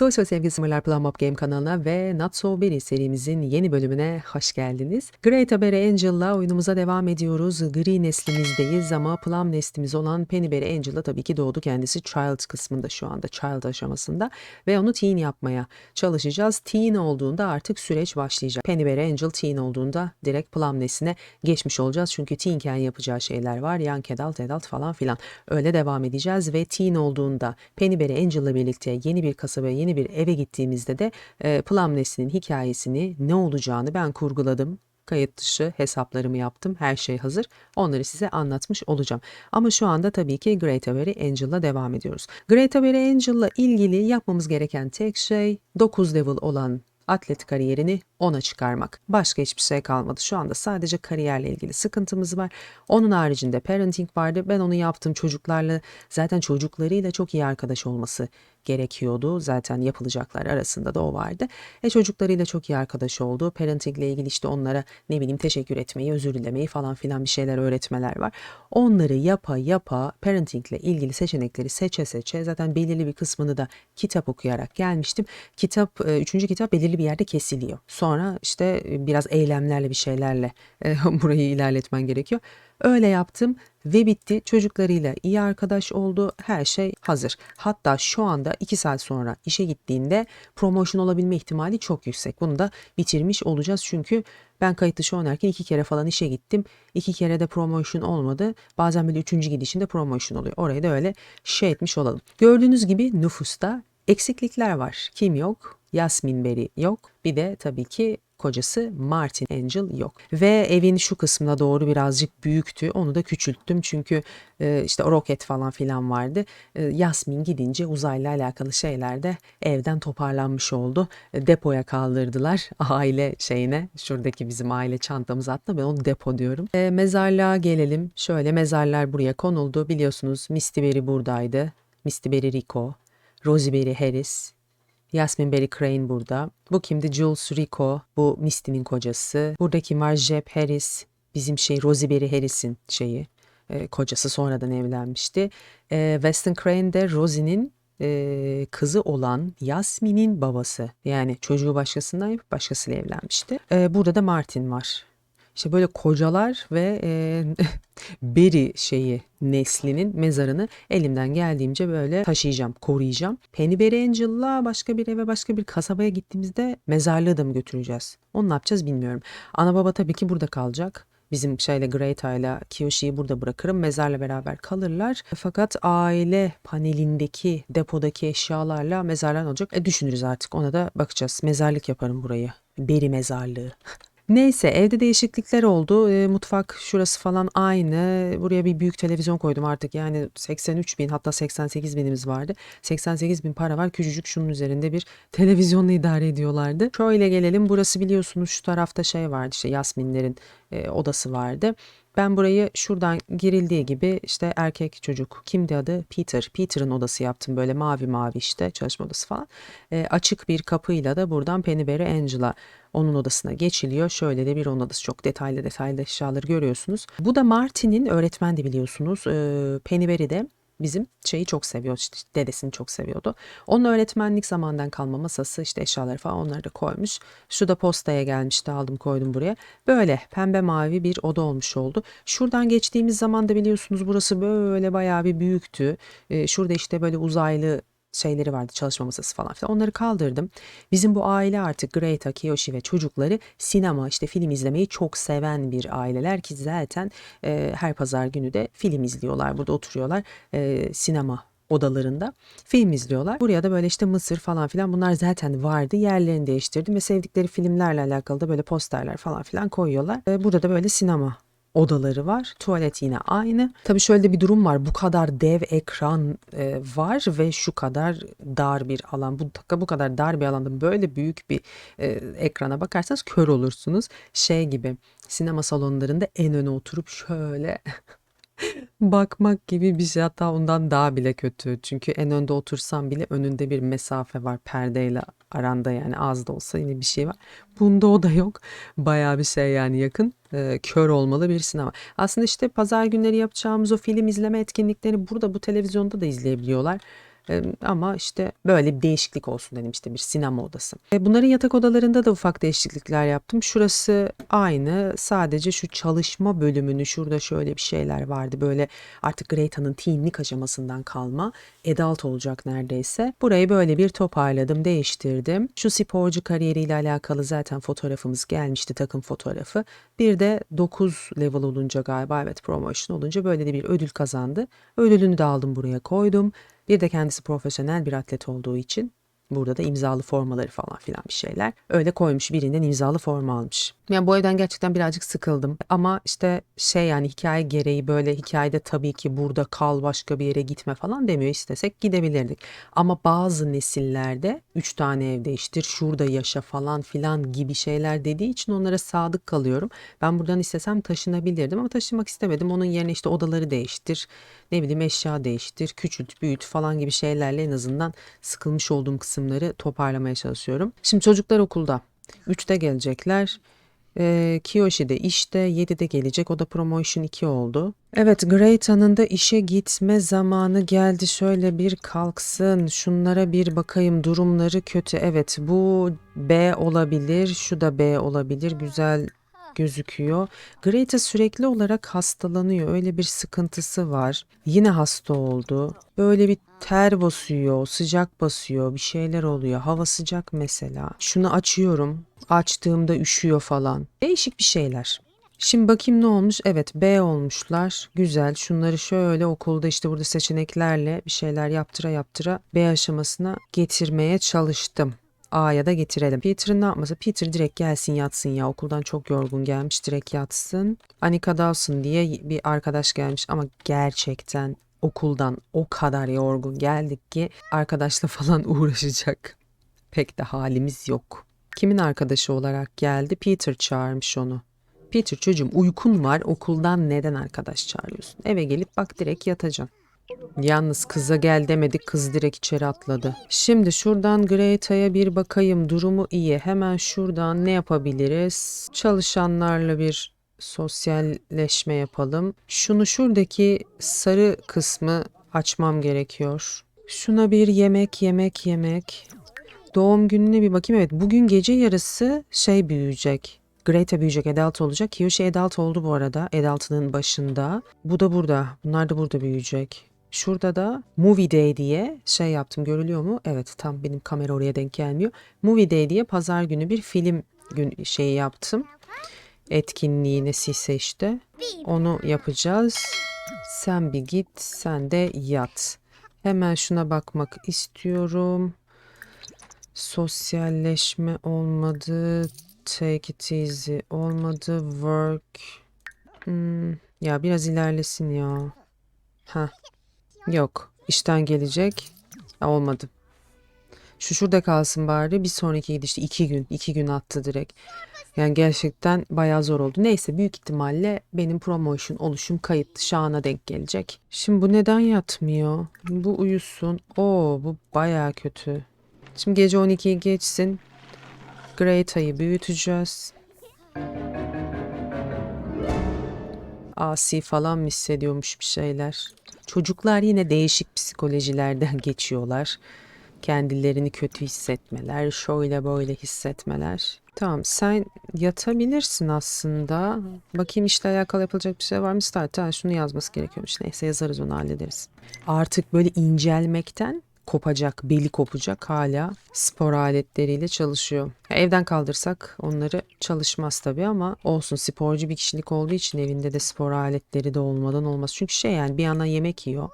Social Sevgili Sımırlar Up Game kanalına ve Not So Berry serimizin yeni bölümüne hoş geldiniz. Great Berry Angel'la oyunumuza devam ediyoruz. Gri neslimizdeyiz ama Plum neslimiz olan Penny Berry Angel'la tabii ki doğdu kendisi Child kısmında şu anda Child aşamasında ve onu teen yapmaya çalışacağız. Teen olduğunda artık süreç başlayacak. Penny Berry Angel teen olduğunda direkt Plum nesline geçmiş olacağız. Çünkü teenken yapacağı şeyler var. Young adult, adult falan filan. Öyle devam edeceğiz ve teen olduğunda Penny Berry Angel'la birlikte yeni bir kasabaya, yeni bir eve gittiğimizde de e, Plum neslinin hikayesini ne olacağını ben kurguladım. Kayıt dışı hesaplarımı yaptım. Her şey hazır. Onları size anlatmış olacağım. Ama şu anda tabii ki Great Berry Angel'la devam ediyoruz. Great Berry Angel'la ilgili yapmamız gereken tek şey 9 level olan atlet kariyerini ona çıkarmak. Başka hiçbir şey kalmadı. Şu anda sadece kariyerle ilgili sıkıntımız var. Onun haricinde parenting vardı. Ben onu yaptım çocuklarla zaten çocuklarıyla çok iyi arkadaş olması gerekiyordu. Zaten yapılacaklar arasında da o vardı. E çocuklarıyla çok iyi arkadaş oldu. Parentingle ilgili işte onlara ne bileyim teşekkür etmeyi, özür dilemeyi falan filan bir şeyler öğretmeler var. Onları yapa yapa parentingle ilgili seçenekleri seçe seçe zaten belirli bir kısmını da kitap okuyarak gelmiştim. Kitap, e, üçüncü kitap belirli bir yerde kesiliyor. Sonra işte e, biraz eylemlerle bir şeylerle e, burayı ilerletmen gerekiyor. Öyle yaptım ve bitti. Çocuklarıyla iyi arkadaş oldu. Her şey hazır. Hatta şu anda 2 saat sonra işe gittiğinde promotion olabilme ihtimali çok yüksek. Bunu da bitirmiş olacağız çünkü ben kayıt dışı oynarken iki kere falan işe gittim. İki kere de promotion olmadı. Bazen böyle üçüncü gidişinde promotion oluyor. Orayı da öyle şey etmiş olalım. Gördüğünüz gibi nüfusta eksiklikler var. Kim yok? Yasmin Beri yok. Bir de tabii ki kocası Martin Angel yok. Ve evin şu kısmına doğru birazcık büyüktü. Onu da küçülttüm çünkü e, işte roket falan filan vardı. E, Yasmin gidince uzayla alakalı şeyler de evden toparlanmış oldu. E, depoya kaldırdılar aile şeyine. Şuradaki bizim aile çantamız hatta ben onu depo diyorum. E, mezarlığa gelelim. Şöyle mezarlar buraya konuldu. Biliyorsunuz Misty Berry buradaydı. Misty Berry Rico, Rosie Berry Harris, Yasmin Berry Crane burada. Bu kimdi? Jules Rico. Bu Misty'nin kocası. Buradaki var? Jeb Harris. Bizim şey Rosie Berry Harris'in şeyi. E, kocası sonradan evlenmişti. E, Weston Crane de Rosie'nin e, kızı olan Yasmin'in babası. Yani çocuğu başkasından yapıp başkasıyla evlenmişti. E, burada da Martin var. İşte böyle kocalar ve e, Beri şeyi neslinin mezarını elimden geldiğimce böyle taşıyacağım, koruyacağım. Penny Berry Angel'la başka bir eve, başka bir kasabaya gittiğimizde mezarlığı da mı götüreceğiz? Onu ne yapacağız bilmiyorum. Ana baba tabii ki burada kalacak. Bizim şeyle Greta ile Kiyoshi'yi burada bırakırım. Mezarla beraber kalırlar. Fakat aile panelindeki depodaki eşyalarla mezarlar olacak. E düşünürüz artık ona da bakacağız. Mezarlık yaparım burayı. Beri mezarlığı. Neyse evde değişiklikler oldu. E, mutfak şurası falan aynı. Buraya bir büyük televizyon koydum artık. Yani 83 bin hatta 88 binimiz vardı. 88 bin para var. Küçücük şunun üzerinde bir televizyonla idare ediyorlardı. Şöyle gelelim. Burası biliyorsunuz şu tarafta şey vardı işte Yasminlerin e, odası vardı. Ben burayı şuradan girildiği gibi işte erkek çocuk kimdi adı Peter. Peter'ın odası yaptım böyle mavi mavi işte çalışma odası falan. E, açık bir kapıyla da buradan Pennyberry Angela onun odasına geçiliyor. Şöyle de bir onun odası çok detaylı detaylı eşyaları görüyorsunuz. Bu da Martin'in öğretmendi biliyorsunuz. E, Pennyberry de bizim şeyi çok seviyor işte dedesini çok seviyordu. Onun öğretmenlik zamandan kalma masası işte eşyaları falan onları da koymuş. Şu da postaya gelmişti aldım koydum buraya. Böyle pembe mavi bir oda olmuş oldu. Şuradan geçtiğimiz zaman da biliyorsunuz burası böyle bayağı bir büyüktü. Ee, şurada işte böyle uzaylı şeyleri vardı çalışma masası falan filan onları kaldırdım. Bizim bu aile artık Greta, Kiyoshi ve çocukları sinema işte film izlemeyi çok seven bir aileler ki zaten e, her pazar günü de film izliyorlar burada oturuyorlar e, sinema odalarında film izliyorlar. Buraya da böyle işte mısır falan filan bunlar zaten vardı. Yerlerini değiştirdim ve sevdikleri filmlerle alakalı da böyle posterler falan filan koyuyorlar. E, burada da böyle sinema odaları var. Tuvalet yine aynı. Tabii şöyle bir durum var. Bu kadar dev ekran e, var ve şu kadar dar bir alan. Bu bu kadar dar bir alanda böyle büyük bir e, ekrana bakarsanız kör olursunuz. Şey gibi sinema salonlarında en öne oturup şöyle bakmak gibi bir şey hatta ondan daha bile kötü. Çünkü en önde otursam bile önünde bir mesafe var perdeyle aranda yani az da olsa yine bir şey var. Bunda o da yok. Bayağı bir şey yani yakın. E, kör olmalı bir sinema. Aslında işte pazar günleri yapacağımız o film izleme etkinlikleri burada bu televizyonda da izleyebiliyorlar. E, ama işte böyle bir değişiklik olsun dedim işte bir sinema odası. E, bunların yatak odalarında da ufak değişiklikler yaptım. Şurası aynı sadece şu çalışma bölümünü şurada şöyle bir şeyler vardı. Böyle artık Greyta'nın teenlik aşamasından kalma adult olacak neredeyse. Burayı böyle bir toparladım değiştirdim. Şu sporcu kariyeriyle alakalı zaten fotoğrafımız gelmişti takım fotoğrafı. Bir de 9 level olunca galiba evet promotion olunca böyle de bir ödül kazandı. Ödülünü de aldım buraya koydum. Bir de kendisi profesyonel bir atlet olduğu için burada da imzalı formaları falan filan bir şeyler. Öyle koymuş birinden imzalı forma almış. Yani bu evden gerçekten birazcık sıkıldım. Ama işte şey yani hikaye gereği böyle hikayede tabii ki burada kal başka bir yere gitme falan demiyor. İstesek gidebilirdik. Ama bazı nesillerde üç tane ev değiştir şurada yaşa falan filan gibi şeyler dediği için onlara sadık kalıyorum. Ben buradan istesem taşınabilirdim ama taşınmak istemedim. Onun yerine işte odaları değiştir ne bileyim eşya değiştir, küçült, büyüt falan gibi şeylerle en azından sıkılmış olduğum kısımları toparlamaya çalışıyorum. Şimdi çocuklar okulda. 3'te gelecekler. Ee, Kiyoshi de işte 7'de gelecek. O da promotion 2 oldu. Evet Greyta'nın da işe gitme zamanı geldi. Şöyle bir kalksın. Şunlara bir bakayım. Durumları kötü. Evet bu B olabilir. Şu da B olabilir. Güzel gözüküyor. Greta sürekli olarak hastalanıyor. Öyle bir sıkıntısı var. Yine hasta oldu. Böyle bir ter basıyor, sıcak basıyor, bir şeyler oluyor. Hava sıcak mesela. Şunu açıyorum. Açtığımda üşüyor falan. Değişik bir şeyler. Şimdi bakayım ne olmuş? Evet B olmuşlar. Güzel. Şunları şöyle okulda işte burada seçeneklerle bir şeyler yaptıra yaptıra B aşamasına getirmeye çalıştım. A'ya da getirelim. Peter'ın ne yapması? Peter direkt gelsin yatsın ya. Okuldan çok yorgun gelmiş. Direkt yatsın. Anika Dawson diye bir arkadaş gelmiş ama gerçekten okuldan o kadar yorgun geldik ki arkadaşla falan uğraşacak. Pek de halimiz yok. Kimin arkadaşı olarak geldi? Peter çağırmış onu. Peter çocuğum uykun var okuldan neden arkadaş çağırıyorsun? Eve gelip bak direkt yatacaksın. Yalnız kıza gel demedik kız direkt içeri atladı. Şimdi şuradan Greta'ya bir bakayım durumu iyi. Hemen şuradan ne yapabiliriz? Çalışanlarla bir sosyalleşme yapalım. Şunu şuradaki sarı kısmı açmam gerekiyor. Şuna bir yemek yemek yemek. Doğum gününe bir bakayım. Evet bugün gece yarısı şey büyüyecek. Greta büyüyecek, adult olacak. Kiyoshi adult oldu bu arada. Adult'ının başında. Bu da burada. Bunlar da burada büyüyecek. Şurada da Movie Day diye şey yaptım görülüyor mu? Evet tam benim kamera oraya denk gelmiyor. Movie Day diye pazar günü bir film gün şeyi yaptım. Etkinliği nesiyse işte. Onu yapacağız. Sen bir git sen de yat. Hemen şuna bakmak istiyorum. Sosyalleşme olmadı. Take it easy olmadı. Work. Hmm, ya biraz ilerlesin ya. Ha. Yok. işten gelecek. Olmadı. Şu şurada kalsın bari. Bir sonraki gidişte iki gün. iki gün attı direkt. Yani gerçekten bayağı zor oldu. Neyse büyük ihtimalle benim promotion oluşum kayıt Şahan'a denk gelecek. Şimdi bu neden yatmıyor? Bu uyusun. Oo bu bayağı kötü. Şimdi gece 12'yi geçsin. Greyta'yı büyüteceğiz. Asi falan mı hissediyormuş bir şeyler. Çocuklar yine değişik psikolojilerden geçiyorlar. Kendilerini kötü hissetmeler, şöyle böyle hissetmeler. Tamam sen yatabilirsin aslında. Bakayım işle alakalı yapılacak bir şey var mı? Ha, şunu yazması gerekiyormuş. Neyse yazarız onu hallederiz. Artık böyle incelmekten kopacak, beli kopacak hala spor aletleriyle çalışıyor. Ya evden kaldırsak onları çalışmaz tabii ama olsun sporcu bir kişilik olduğu için evinde de spor aletleri de olmadan olmaz. Çünkü şey yani bir yandan yemek yiyor.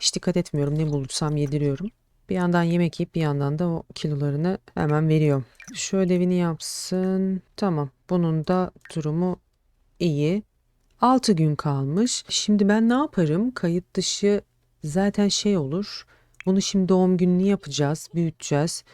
Hiç dikkat etmiyorum ne bulursam yediriyorum. Bir yandan yemek yiyip bir yandan da o kilolarını hemen veriyor. Şu ödevini yapsın. Tamam. Bunun da durumu iyi. 6 gün kalmış. Şimdi ben ne yaparım? Kayıt dışı zaten şey olur. Bunu şimdi doğum gününü yapacağız, büyüteceğiz.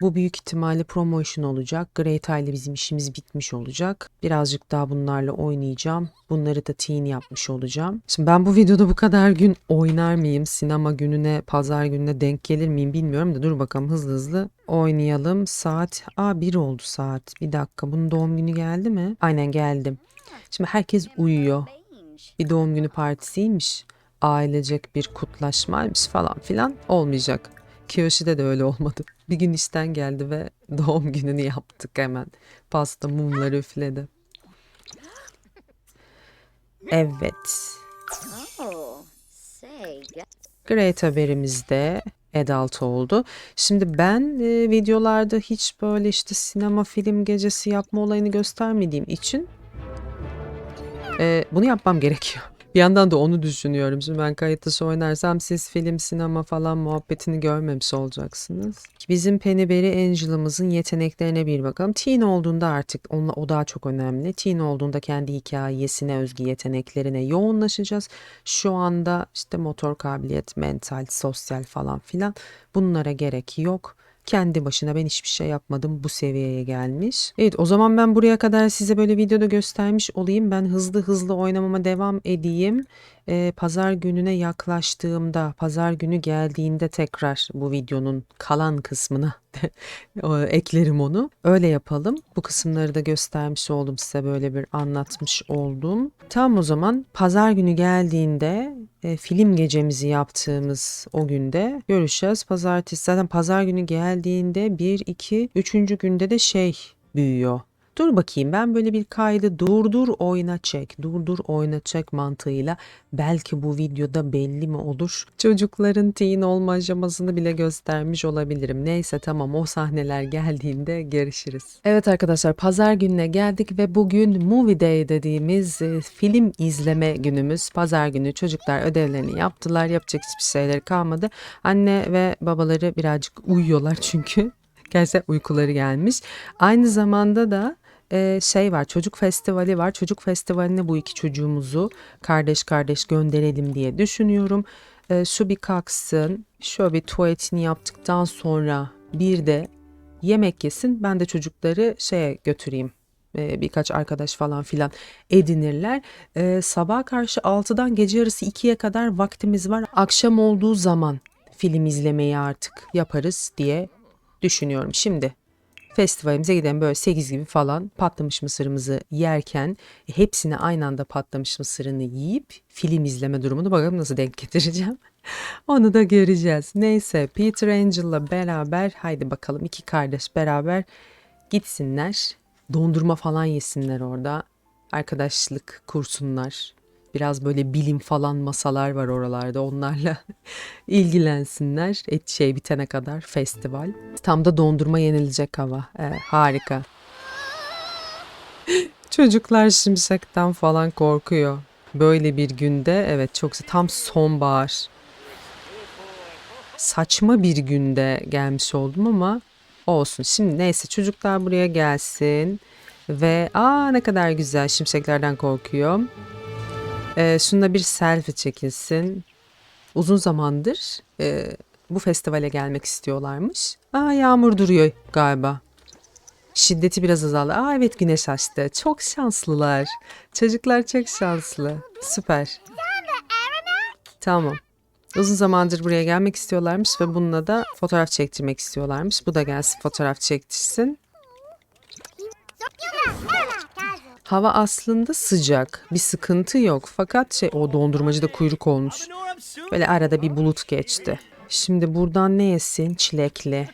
Bu büyük ihtimalle promotion olacak. Greta ile bizim işimiz bitmiş olacak. Birazcık daha bunlarla oynayacağım. Bunları da teen yapmış olacağım. Şimdi ben bu videoda bu kadar gün oynar mıyım? Sinema gününe, pazar gününe denk gelir miyim bilmiyorum da dur bakalım hızlı hızlı oynayalım. Saat, aa bir oldu saat. Bir dakika bunun doğum günü geldi mi? Aynen geldim. Şimdi herkes uyuyor. Bir doğum günü partisiymiş. Ailecek bir kutlaşmaymış falan filan olmayacak. Kiyoshi'de de öyle olmadı. Bir gün işten geldi ve doğum gününü yaptık hemen. Pasta mumları üfledi. Evet. Great haberimiz de adult oldu. Şimdi ben e, videolarda hiç böyle işte sinema film gecesi yapma olayını göstermediğim için e, bunu yapmam gerekiyor. Bir yandan da onu düşünüyorum. Şimdi ben kayıt dışı oynarsam siz film, sinema falan muhabbetini görmemiş olacaksınız. Bizim Pennyberry Angel'ımızın yeteneklerine bir bakalım. Teen olduğunda artık onunla, o daha çok önemli. Teen olduğunda kendi hikayesine özgü yeteneklerine yoğunlaşacağız. Şu anda işte motor kabiliyet, mental, sosyal falan filan bunlara gerek yok. Kendi başına ben hiçbir şey yapmadım bu seviyeye gelmiş. Evet o zaman ben buraya kadar size böyle videoda göstermiş olayım. Ben hızlı hızlı oynamama devam edeyim. Ee, pazar gününe yaklaştığımda, pazar günü geldiğinde tekrar bu videonun kalan kısmına eklerim onu. Öyle yapalım. Bu kısımları da göstermiş oldum size böyle bir anlatmış oldum. Tam o zaman pazar günü geldiğinde e, film gecemizi yaptığımız o günde görüşeceğiz. Pazartesi zaten pazar günü geldiğinde 1, 2, 3. günde de şey büyüyor. Dur bakayım ben böyle bir kaydı durdur oyna çek, durdur oyna çek mantığıyla belki bu videoda belli mi olur? Çocukların teen olma aşamasını bile göstermiş olabilirim. Neyse tamam o sahneler geldiğinde görüşürüz. Evet arkadaşlar pazar gününe geldik ve bugün Movie Day dediğimiz e, film izleme günümüz. Pazar günü çocuklar ödevlerini yaptılar. Yapacak hiçbir şeyleri kalmadı. Anne ve babaları birazcık uyuyorlar çünkü. Gerçekten uykuları gelmiş. Aynı zamanda da e, şey var çocuk festivali var. Çocuk festivaline bu iki çocuğumuzu kardeş kardeş gönderelim diye düşünüyorum. E, şu bir kalksın şöyle bir tuvaletini yaptıktan sonra bir de yemek yesin. Ben de çocukları şeye götüreyim. E, birkaç arkadaş falan filan edinirler. E, sabah karşı 6'dan gece yarısı 2'ye kadar vaktimiz var. Akşam olduğu zaman film izlemeyi artık yaparız diye düşünüyorum. Şimdi festivalimize gidelim böyle 8 gibi falan patlamış mısırımızı yerken hepsini aynı anda patlamış mısırını yiyip film izleme durumunu bakalım nasıl denk getireceğim. Onu da göreceğiz. Neyse Peter Angel'la beraber haydi bakalım iki kardeş beraber gitsinler. Dondurma falan yesinler orada. Arkadaşlık kursunlar. Biraz böyle bilim falan masalar var oralarda. Onlarla ilgilensinler. Et şey bitene kadar festival. Tam da dondurma yenilecek hava. Evet, harika. Çocuklar şimşekten falan korkuyor. Böyle bir günde evet çok tam sonbahar. Saçma bir günde gelmiş oldum ama olsun. Şimdi neyse çocuklar buraya gelsin ve aa ne kadar güzel şimşeklerden korkuyor. Ee, şunda bir selfie çekilsin. Uzun zamandır e, bu festivale gelmek istiyorlarmış. Aa yağmur duruyor galiba. Şiddeti biraz azaldı. Aa evet güneş açtı. Çok şanslılar. Çocuklar çok şanslı. Süper. Tamam. Uzun zamandır buraya gelmek istiyorlarmış ve bununla da fotoğraf çektirmek istiyorlarmış. Bu da gelsin fotoğraf çektirsin. Hava aslında sıcak. Bir sıkıntı yok. Fakat şey o dondurmacıda kuyruk olmuş. Böyle arada bir bulut geçti. Şimdi buradan ne yesin? Çilekli.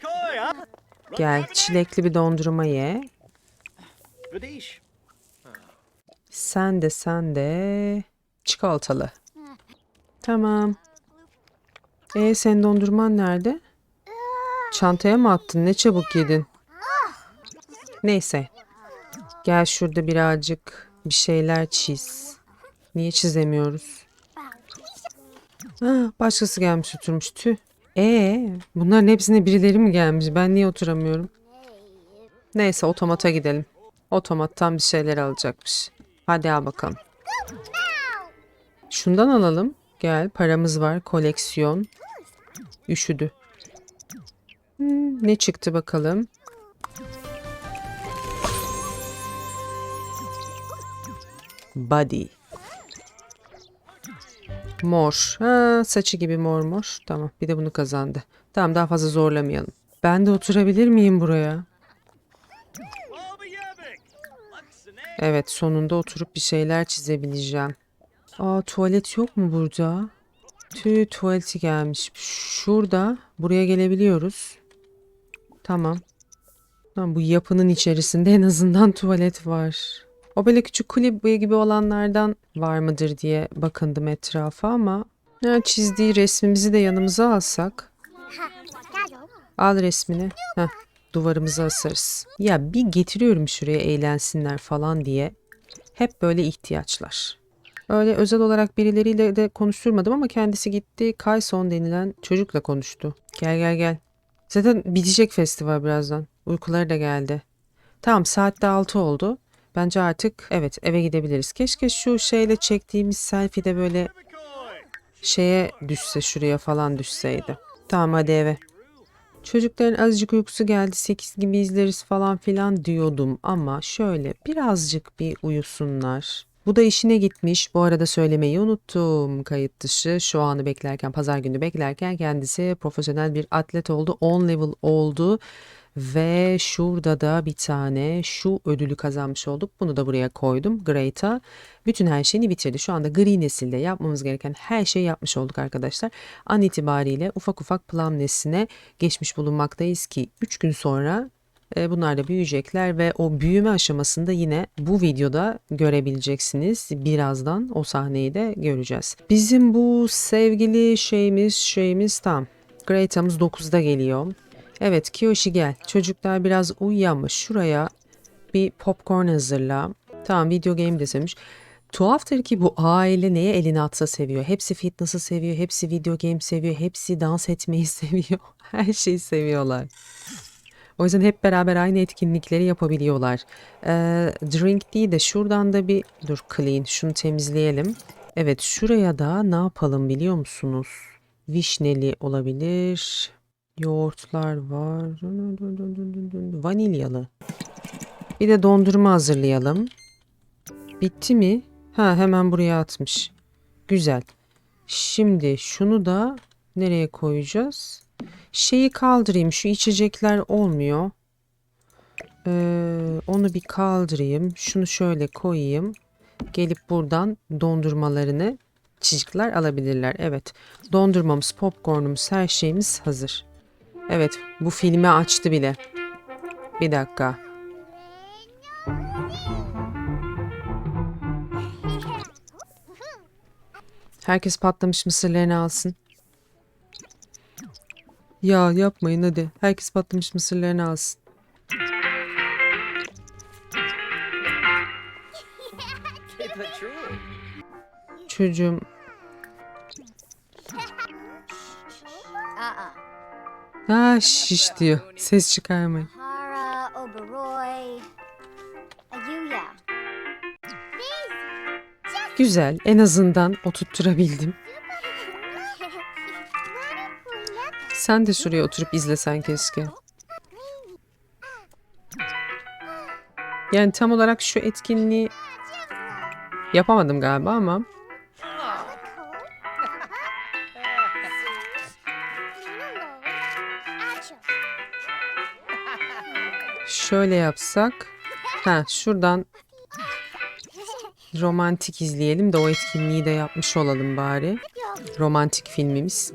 Gel çilekli bir dondurma ye. Sen de sen de çikolatalı. Tamam. E sen dondurman nerede? Çantaya mı attın? Ne çabuk yedin. Neyse. Gel şurada birazcık bir şeyler çiz. Niye çizemiyoruz? Ha, başkası gelmiş oturmuş tüh. Ee, bunların hepsine birileri mi gelmiş? Ben niye oturamıyorum? Neyse otomata gidelim. Otomattan bir şeyler alacakmış. Hadi al bakalım. Şundan alalım. Gel paramız var. Koleksiyon. Üşüdü. Hmm, ne çıktı bakalım? Body. Mor. Ha, saçı gibi mor mor. Tamam bir de bunu kazandı. Tamam daha fazla zorlamayalım. Ben de oturabilir miyim buraya? Evet sonunda oturup bir şeyler çizebileceğim. Aa tuvalet yok mu burada? Tüy tuvaleti gelmiş. Şurada buraya gelebiliyoruz. Tamam. Tamam bu yapının içerisinde en azından tuvalet var. O böyle küçük kulübe gibi olanlardan var mıdır diye bakındım etrafa ama ya çizdiği resmimizi de yanımıza alsak. Al resmini. Heh, duvarımıza asarız. Ya bir getiriyorum şuraya eğlensinler falan diye. Hep böyle ihtiyaçlar. Öyle özel olarak birileriyle de konuşturmadım ama kendisi gitti Kayson denilen çocukla konuştu. Gel gel gel. Zaten bitecek festival birazdan. Uykuları da geldi. Tamam saatte 6 oldu. Bence artık evet eve gidebiliriz. Keşke şu şeyle çektiğimiz selfie de böyle şeye düşse şuraya falan düşseydi. Tamam hadi eve. Çocukların azıcık uykusu geldi 8 gibi izleriz falan filan diyordum ama şöyle birazcık bir uyusunlar. Bu da işine gitmiş. Bu arada söylemeyi unuttum. Kayıt dışı şu anı beklerken, pazar günü beklerken kendisi profesyonel bir atlet oldu. 10 level oldu. Ve şurada da bir tane şu ödülü kazanmış olduk. Bunu da buraya koydum. Great'a. Bütün her şeyini bitirdi. Şu anda gri nesilde yapmamız gereken her şeyi yapmış olduk arkadaşlar. An itibariyle ufak ufak plan nesline geçmiş bulunmaktayız ki 3 gün sonra e, Bunlar da büyüyecekler ve o büyüme aşamasında yine bu videoda görebileceksiniz. Birazdan o sahneyi de göreceğiz. Bizim bu sevgili şeyimiz şeyimiz tam. Greata'mız 9'da geliyor. Evet Kiyoshi gel. Çocuklar biraz uyuyanmış. Şuraya bir popcorn hazırla. Tamam video game de sevmiş. Tuhaftır ki bu aile neye elini atsa seviyor. Hepsi fitness'ı seviyor, hepsi video game seviyor, hepsi dans etmeyi seviyor. Her şeyi seviyorlar. O yüzden hep beraber aynı etkinlikleri yapabiliyorlar. Ee, drink değil de şuradan da bir dur clean şunu temizleyelim. Evet şuraya da ne yapalım biliyor musunuz? Vişneli olabilir. Yoğurtlar var. Vanilyalı. Bir de dondurma hazırlayalım. Bitti mi? Ha hemen buraya atmış. Güzel. Şimdi şunu da nereye koyacağız? Şeyi kaldırayım. Şu içecekler olmuyor. Ee, onu bir kaldırayım. Şunu şöyle koyayım. Gelip buradan dondurmalarını çocuklar alabilirler. Evet. Dondurmamız, popcornumuz, her şeyimiz hazır. Evet. Bu filmi açtı bile. Bir dakika. Herkes patlamış mısırlarını alsın. Ya yapmayın hadi. Herkes patlamış mısırlarını alsın. Çocuğum ha şiş diyor. Ses çıkarmayın. Güzel. En azından oturtturabildim. Sen de şuraya oturup izlesen keşke. Yani tam olarak şu etkinliği yapamadım galiba ama şöyle yapsak. Ha şuradan romantik izleyelim de o etkinliği de yapmış olalım bari. Romantik filmimiz.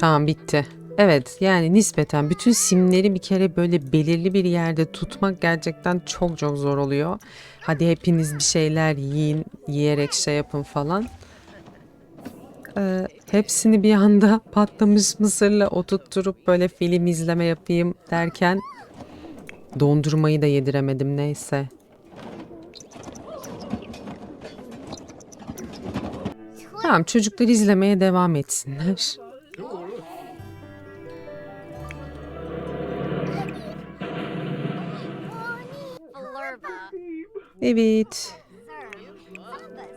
Tamam bitti. Evet yani nispeten bütün simleri bir kere böyle belirli bir yerde tutmak gerçekten çok çok zor oluyor. Hadi hepiniz bir şeyler yiyin, yiyerek şey yapın falan. Ee, hepsini bir anda patlamış mısırla oturtturup böyle film izleme yapayım derken dondurmayı da yediremedim neyse. Tamam çocuklar izlemeye devam etsinler. Evet.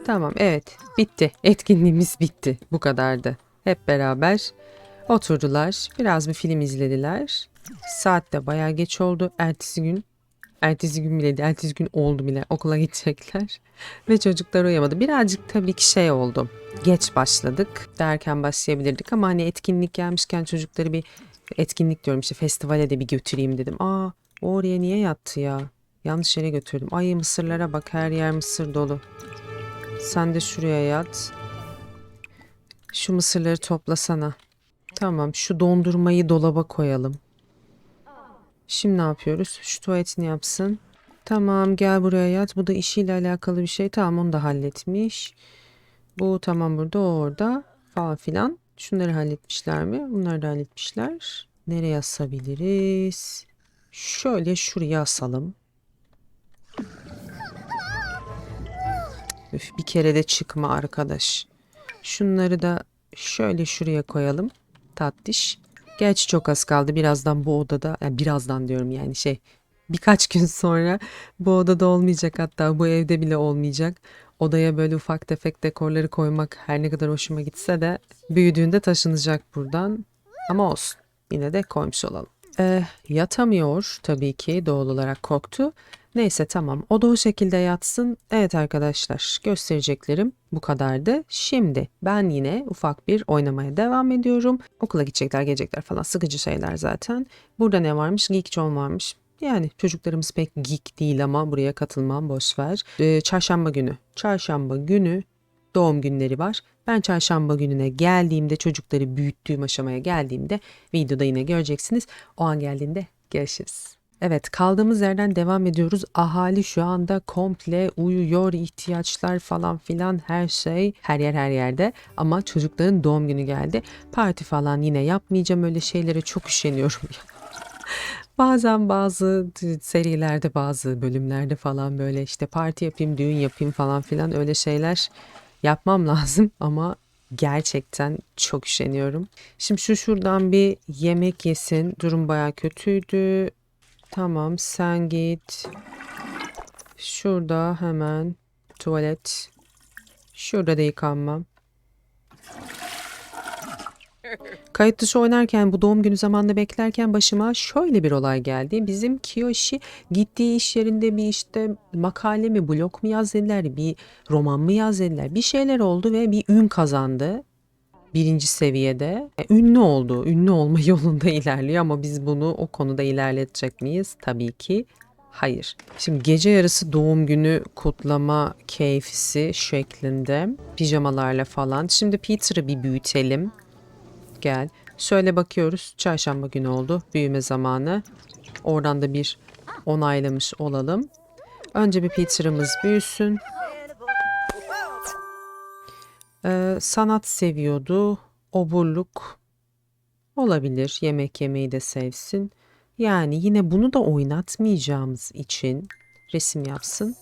Tamam evet bitti. Etkinliğimiz bitti. Bu kadardı. Hep beraber Oturdular. Biraz bir film izlediler. Saat de bayağı geç oldu. Ertesi gün Ertesi gün bile değil, ertesi gün oldu bile okula gidecekler. Ve çocuklar uyamadı. Birazcık tabii ki şey oldu. Geç başladık. Derken başlayabilirdik ama hani etkinlik gelmişken çocukları bir etkinlik diyorum işte festivale de bir götüreyim dedim. Aa oraya niye yattı ya? Yanlış yere götürdüm. Ay mısırlara bak her yer mısır dolu. Sen de şuraya yat. Şu mısırları toplasana. Tamam şu dondurmayı dolaba koyalım. Şimdi ne yapıyoruz? Şu tuvaletini yapsın. Tamam gel buraya yat. Bu da işiyle alakalı bir şey. Tamam onu da halletmiş. Bu tamam burada o orada falan filan. Şunları halletmişler mi? Bunları da halletmişler. Nereye asabiliriz? Şöyle şuraya asalım. Üf, bir kere de çıkma arkadaş. Şunları da şöyle şuraya koyalım. Tatlış. Gerçi çok az kaldı. Birazdan bu odada, yani birazdan diyorum yani şey birkaç gün sonra bu odada olmayacak hatta bu evde bile olmayacak. Odaya böyle ufak tefek dekorları koymak her ne kadar hoşuma gitse de büyüdüğünde taşınacak buradan. Ama olsun. Yine de koymuş olalım. Eh, yatamıyor tabii ki doğal olarak korktu. Neyse tamam o da o şekilde yatsın. Evet arkadaşlar göstereceklerim bu kadardı. Şimdi ben yine ufak bir oynamaya devam ediyorum. Okula gidecekler gelecekler falan sıkıcı şeyler zaten. Burada ne varmış? Geek John varmış. Yani çocuklarımız pek geek değil ama buraya katılmam boş ver. Ee, çarşamba günü. Çarşamba günü doğum günleri var. Ben çarşamba gününe geldiğimde çocukları büyüttüğüm aşamaya geldiğimde videoda yine göreceksiniz. O an geldiğinde görüşürüz. Evet kaldığımız yerden devam ediyoruz. Ahali şu anda komple uyuyor, ihtiyaçlar falan filan her şey her yer her yerde. Ama çocukların doğum günü geldi. Parti falan yine yapmayacağım öyle şeylere çok üşeniyorum. Bazen bazı serilerde bazı bölümlerde falan böyle işte parti yapayım, düğün yapayım falan filan öyle şeyler yapmam lazım ama gerçekten çok üşeniyorum. Şimdi şu şuradan bir yemek yesin. Durum baya kötüydü. Tamam sen git. Şurada hemen tuvalet. Şurada da yıkanmam. Kayıt dışı oynarken bu doğum günü zamanında beklerken başıma şöyle bir olay geldi. Bizim Kiyoshi gittiği iş yerinde bir işte makale mi blog mu yaz dediler bir roman mı yaz dediler. Bir şeyler oldu ve bir ün kazandı birinci seviyede. E, Ünlü oldu. Ünlü olma yolunda ilerliyor ama biz bunu o konuda ilerletecek miyiz? Tabii ki hayır. Şimdi gece yarısı doğum günü kutlama keyfisi şeklinde pijamalarla falan. Şimdi Peter'ı bir büyütelim. Gel. Şöyle bakıyoruz. Çarşamba günü oldu. Büyüme zamanı. Oradan da bir onaylamış olalım. Önce bir Peter'ımız büyüsün. Ee, sanat seviyordu. Oburluk olabilir. Yemek yemeyi de sevsin. Yani yine bunu da oynatmayacağımız için resim yapsın.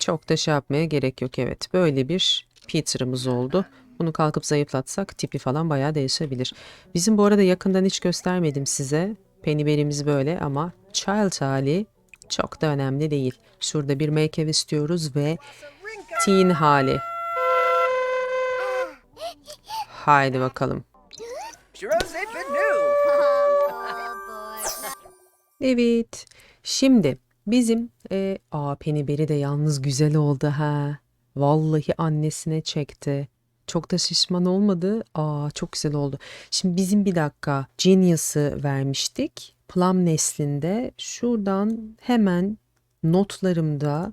Çok da şey yapmaya gerek yok evet. Böyle bir Peter'ımız oldu. Bunu kalkıp zayıflatsak tipi falan bayağı değişebilir. Bizim bu arada yakından hiç göstermedim size. Pennyberry'miz böyle ama child hali çok da önemli değil. Şurada bir make istiyoruz ve teen hali. Haydi bakalım. Evet. Şimdi bizim e, aa Pennyberry de yalnız güzel oldu ha. Vallahi annesine çekti. Çok da şişman olmadı. Aa çok güzel oldu. Şimdi bizim bir dakika Genius'ı vermiştik. Plum neslinde şuradan hemen notlarımda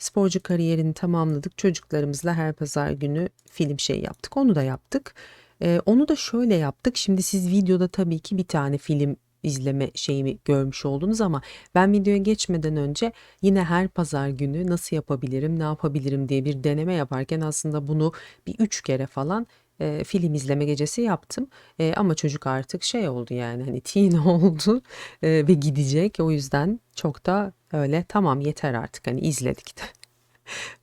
sporcu kariyerini tamamladık. Çocuklarımızla her pazar günü film şey yaptık. Onu da yaptık. Ee, onu da şöyle yaptık. Şimdi siz videoda tabii ki bir tane film izleme şeyimi görmüş oldunuz ama ben videoya geçmeden önce yine her pazar günü nasıl yapabilirim, ne yapabilirim diye bir deneme yaparken aslında bunu bir üç kere falan e, film izleme gecesi yaptım. E, ama çocuk artık şey oldu yani hani teen oldu e, ve gidecek. O yüzden çok da öyle tamam yeter artık hani izledik de.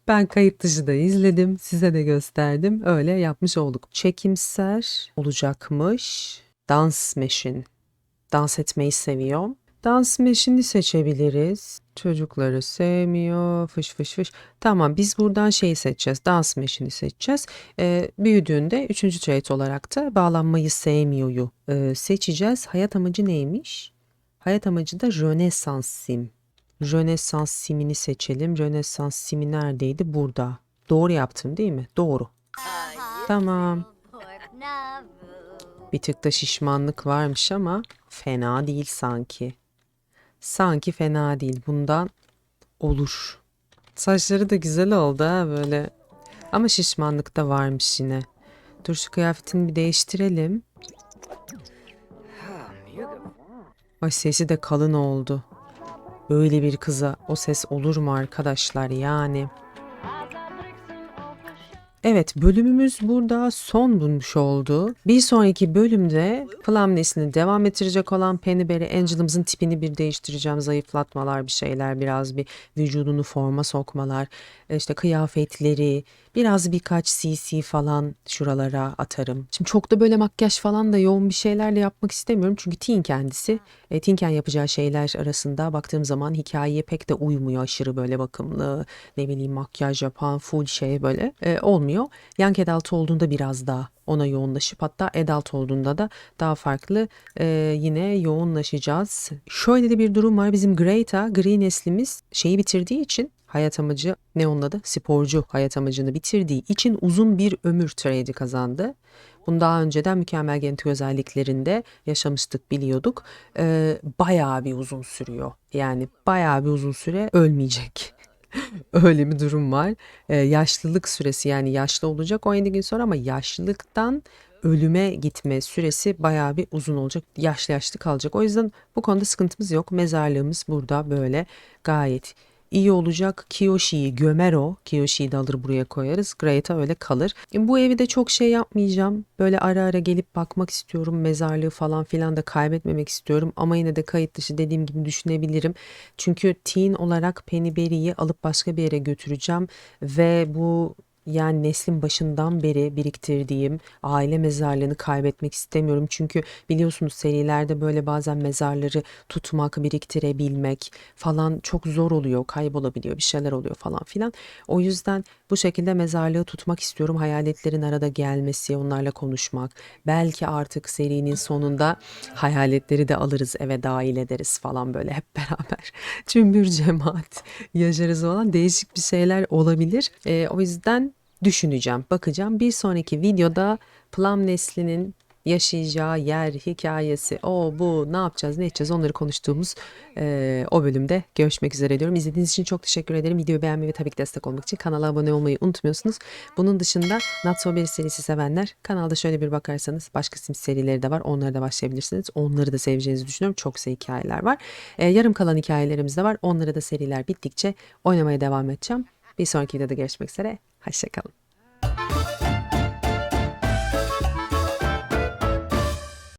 Ben kayıt dışı da izledim, size de gösterdim. Öyle yapmış olduk. Çekimser olacakmış. Dans Machine. Dans etmeyi seviyor. Dans Machine'i seçebiliriz. Çocukları sevmiyor. Fış fış fış. Tamam biz buradan şeyi seçeceğiz. Dans meşini seçeceğiz. Ee, büyüdüğünde üçüncü trait olarak da bağlanmayı sevmiyor'yu e, seçeceğiz. Hayat amacı neymiş? Hayat amacı da Rönesans sim. Rönesans simini seçelim. Rönesans simi neredeydi? Burada. Doğru yaptım değil mi? Doğru. Tamam. Bir tık da şişmanlık varmış ama fena değil sanki. Sanki fena değil. Bundan olur. Saçları da güzel oldu ha böyle. Ama şişmanlık da varmış yine. Dur şu kıyafetini bir değiştirelim. Ay sesi de kalın oldu. Böyle bir kıza o ses olur mu arkadaşlar yani? Evet bölümümüz burada son bulmuş oldu. Bir sonraki bölümde Plum neslini devam ettirecek olan Pennyberry Angel'ımızın tipini bir değiştireceğim. Zayıflatmalar bir şeyler biraz bir vücudunu forma sokmalar işte kıyafetleri biraz birkaç CC falan şuralara atarım. Şimdi çok da böyle makyaj falan da yoğun bir şeylerle yapmak istemiyorum. Çünkü teen kendisi e, teenken yapacağı şeyler arasında baktığım zaman hikayeye pek de uymuyor. Aşırı böyle bakımlı ne bileyim makyaj yapan full şey böyle e, olmuyor. Young adult olduğunda biraz daha ona yoğunlaşıp hatta adult olduğunda da daha farklı e, yine yoğunlaşacağız. Şöyle de bir durum var. Bizim Greta, Green neslimiz şeyi bitirdiği için hayat amacı ne onun adı? Sporcu hayat amacını bitirdiği için uzun bir ömür trade'i kazandı. Bunu daha önceden mükemmel genetik özelliklerinde yaşamıştık biliyorduk. Ee, bayağı bir uzun sürüyor. Yani bayağı bir uzun süre ölmeyecek. Öyle bir durum var. Ee, yaşlılık süresi yani yaşlı olacak 17 gün sonra ama yaşlılıktan ölüme gitme süresi bayağı bir uzun olacak. Yaşlı yaşlı kalacak. O yüzden bu konuda sıkıntımız yok. Mezarlığımız burada böyle gayet iyi olacak. Kiyoshi'yi gömer o. Kiyoshi'yi de alır buraya koyarız. Greta öyle kalır. E, Bu evi de çok şey yapmayacağım. Böyle ara ara gelip bakmak istiyorum. Mezarlığı falan filan da kaybetmemek istiyorum. Ama yine de kayıt dışı dediğim gibi düşünebilirim. Çünkü teen olarak Pennyberry'i alıp başka bir yere götüreceğim. Ve bu yani neslin başından beri biriktirdiğim aile mezarlığını kaybetmek istemiyorum. Çünkü biliyorsunuz serilerde böyle bazen mezarları tutmak, biriktirebilmek falan çok zor oluyor, kaybolabiliyor, bir şeyler oluyor falan filan. O yüzden bu şekilde mezarlığı tutmak istiyorum. Hayaletlerin arada gelmesi, onlarla konuşmak. Belki artık serinin sonunda hayaletleri de alırız, eve dahil ederiz falan böyle hep beraber. Cümbür cemaat yaşarız falan değişik bir şeyler olabilir. Ee, o yüzden düşüneceğim, bakacağım. Bir sonraki videoda Plum neslinin yaşayacağı yer, hikayesi, o bu ne yapacağız, ne edeceğiz onları konuştuğumuz eee, o bölümde görüşmek üzere diyorum. İzlediğiniz için çok teşekkür ederim. Videoyu beğenmeyi ve tabii ki destek olmak için kanala abone olmayı unutmuyorsunuz. Bunun dışında Not So Berry serisi sevenler kanalda şöyle bir bakarsanız başka Sims serileri de var. Onlara da başlayabilirsiniz. Onları da seveceğinizi düşünüyorum. Çok güzel hikayeler var. Eee, yarım kalan hikayelerimiz de var. Onlara da seriler bittikçe oynamaya devam edeceğim. Bir sonraki videoda görüşmek üzere. Hoşçakalın.